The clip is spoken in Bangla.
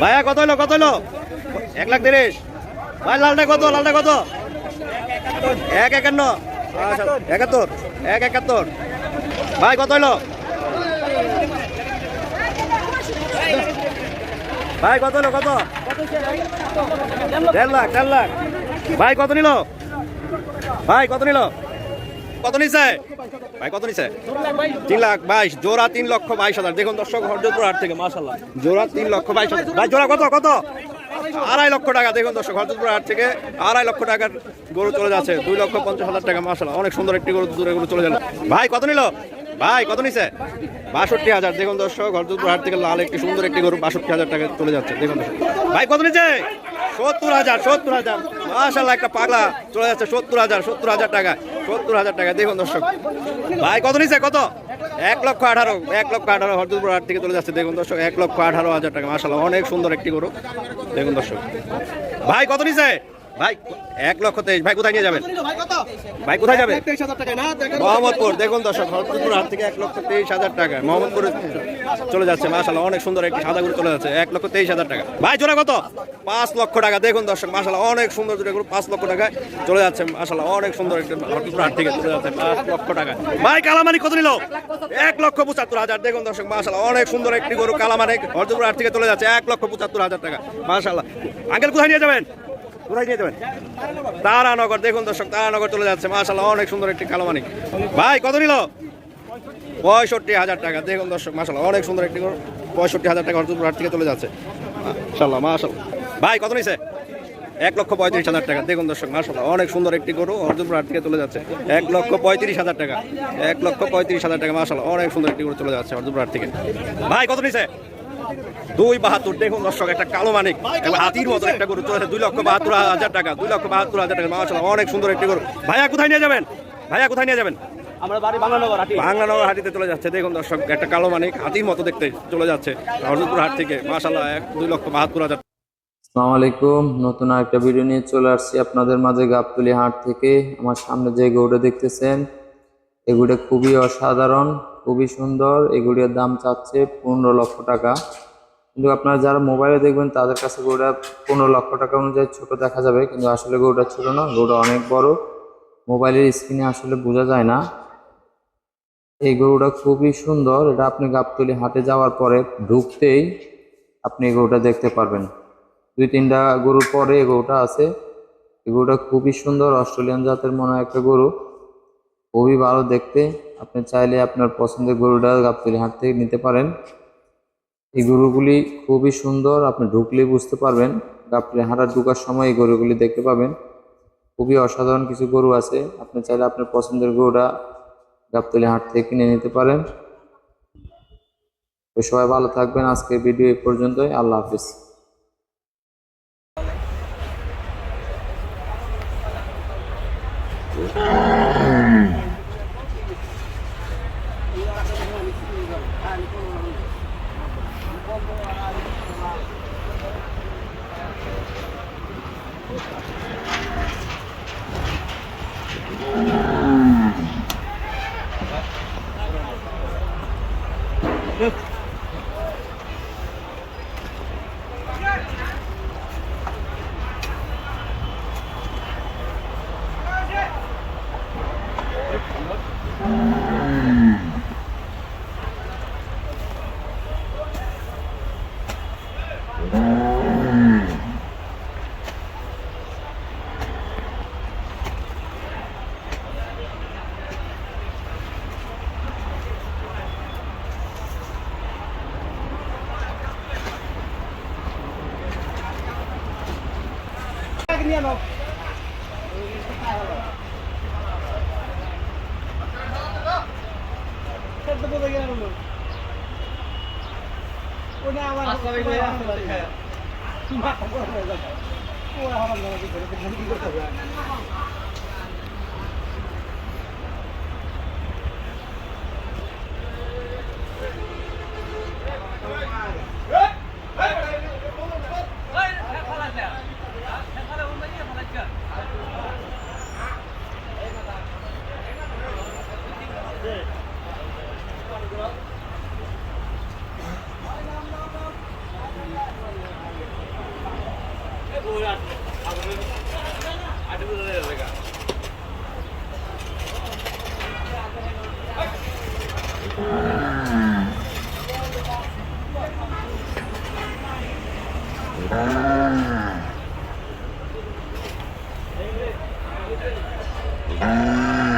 ভাইয়া, কত হলো কত হলো? এক লাখ তিরিশ। ভাই, লালটা কত লালটা কত? এক একান্ন। একাত্তর। এক একাত্তর। ভাই, কত হলো? ভাই, কত হলো, কত? দেড় লাখ দেড় লাখ। ভাই, কত নিল? ভাই, কত নিল? কত নিছে? ভাই, কত নিছে? তিন লাখ বাইশ, জোড়া তিন লক্ষ বাইশ হাজার। দেখুন দর্শক, হরজতপুর হাট থেকে মাসাল্লাহ জোড়া তিন লক্ষ বাইশ হাজার। ভাই, জোড়া কত কত? আড়াই লক্ষ টাকা, দেখুন দর্শক, হরজতপুর হাট থেকে আড়াই লক্ষ টাকার গরু চলে যাচ্ছে। দুই লক্ষ পঞ্চাশ হাজার টাকা মাসাল্লাহ অনেক সুন্দর একটি গরু দূরে গরু চলে যাবে। ভাই, কত নিল? ভাই, কত নিছে? বাষট্টি হাজার। দেখুন দর্শক, হরজতপুর হাট থেকে লাল একটি সুন্দর একটি গরু, বাষট্টি হাজার টাকা চলে যাচ্ছে। দেখুন ভাই, কত নিচ্ছে সত্তর হাজার সত্তর হাজার। মাসাল্লাহ একটা পাগলা চলে যাচ্ছে সত্তর হাজার সত্তর হাজার টাকা, সত্তর হাজার টাকা। দেখুন দর্শক, ভাই কত নিচ্ছে কত? এক লক্ষ আঠারো, এক লক্ষ আঠারো হরদুপুর হাট থেকে চলে যাচ্ছে। দেখুন দর্শক, এক লক্ষ আঠারো হাজার টাকা মাসাল্লাহ অনেক সুন্দর একটি গরু। দেখুন দর্শক, ভাই কত নিচ্ছে ভাই, এক লক্ষ তেইশ। ভাই, কোথায় নিয়ে যাবেন? ভাই, কোথায় যাবে মোহাম্মদপুর। দেখুন দর্শক থেকে এক লক্ষ তেইশ হাজার টাকা। মোহাম্মদপুরে চলে যাচ্ছে মাসাল্লাহ অনেক সুন্দর একটি সাদা গরু চলে যাচ্ছে, এক লক্ষ তেইশ হাজার টাকা। ভাই, জোড়া কত? পাঁচ লক্ষ টাকা। দেখুন দর্শক মাসাল্লাহ অনেক সুন্দর জোড়া পাঁচ লক্ষ টাকায় চলে যাচ্ছে মাসাল্লাহ অনেক সুন্দর একটি হাট থেকে চলে যাচ্ছে, পাঁচ লক্ষ টাকা ভাই, কালামানি কত নিল? এক লক্ষ পঁচাত্তর হাজার। দেখুন দর্শক মাসাল্লাহ অনেক সুন্দর একটি গরু, কালামানি হরদুপুর হাট থেকে চলে যাচ্ছে, এক লক্ষ পঁচাত্তর হাজার টাকা মাসাল্লাহ আঙ্কেল, কোথায় নিয়ে যাবেন? নিয়ে যাবেন? তারানগর, দেখুন দর্শক, তারানগর চলে যাচ্ছে। মাসাল্লাহ অনেক সুন্দর একটি কালোমানি ভাই, কত নিল? পঁয়ষট্টি হাজার টাকা, দেখুন দর্শক মাসাল্লাহ অনেক সুন্দর একটি। পঁয়ষট্টি হাজার টাকা অর্জুন হাট থেকে চলে যাচ্ছে। মাসাল্লাহ ভাই, কত নিছে? এক লক্ষ পঁয়ত্রিশ হাজার টাকা, দেখুন দর্শক মাসাল্লাহ অনেক সুন্দর একটি গরু অর্জুনপুর থেকে চলে যাচ্ছে। এক লক্ষ পঁয়ত্রিশ হাজার টাকা, এক লক্ষ পঁয়ত্রিশ হাজার টাকা মাসাল্লাহ অনেক সুন্দর একটি গরু চলে যাচ্ছে অর্জুনপুর থেকে। ভাই, কত নিছে? দুই বাহাত্তর। দেখুন দর্শক একটা কালো মানিক হাতির মতো একটা গরু চলেছে দুই লক্ষ বাহাত্তর হাজার টাকা দুই লক্ষ বাহাত্তর হাজার টাকা। মাসাল্লাহ অনেক সুন্দর একটি গরু। ভাইয়া কোথায় নিয়ে যাবেন? ভাইয়া কোথায় নিয়ে যাবেন? আমরা বাড়ি বাংলানগর হাটি বাংলানগর হাটিতে চলে যাচ্ছে। দেখুন দর্শক একটা কালো মানিক হাতির মতো দেখতে চলে যাচ্ছে হাট থেকে। মাসাল্লাহ এক দুই লক্ষ বাহাত্তর হাজার আসসালামু আলাইকুম। নতুন আরেকটা ভিডিও নিয়ে চলে আসছি আপনাদের মাঝে গাবতলি হাট থেকে। আমার সামনে যে গরুটা দেখতেছেন এগুলো খুবই অসাধারণ। খুবই সুন্দর। এগুলির দাম চাচ্ছে পনেরো লক্ষ টাকা। কিন্তু আপনারা যারা মোবাইলে দেখবেন, তাদের কাছে গরুটা পনেরো লক্ষ টাকা অনুযায়ী ছোট দেখা যাবে। কিন্তু আসলে গরুটা ছোট না, গরুটা অনেক বড়। মোবাইলের স্ক্রিনে আসলে বোঝা যায় না। এই গরুটা খুবই সুন্দর। এটা আপনি গাবতলি হাটে যাওয়ার পরে ঢুকতেই আপনি এই গরুটা দেখতে পারবেন। দুই তিনটা গরুর পরে এই গরুটা আছে। এই গরুটা খুবই সুন্দর। অস্ট্রেলিয়ান জাতের মনে একটা গরু। খুবই ভালো দেখতে। আপনি চাইলে আপনার পছন্দের গরুটা গাবতলি হাট থেকে নিতে পারেন। এই গরুগুলি খুবই সুন্দর, আপনি ঢুকলেই বুঝতে পারবেন। গাবতলি হাটার ঢুকার সময় এই গরুগুলি দেখতে পাবেন। খুবই অসাধারণ কিছু গরু আছে। আপনি চাইলে আপনার পছন্দের গরুটা গাবতলি হাট থেকে কিনে নিতে পারেন। তো সবাই ভালো থাকবেন। আজকের ভিডিও এ পর্যন্তই। আল্লাহ হাফিজ। Ah. Look. আচ্ছা, হ্যাঁ। ওরা আমার কি করতে হবে? Ah.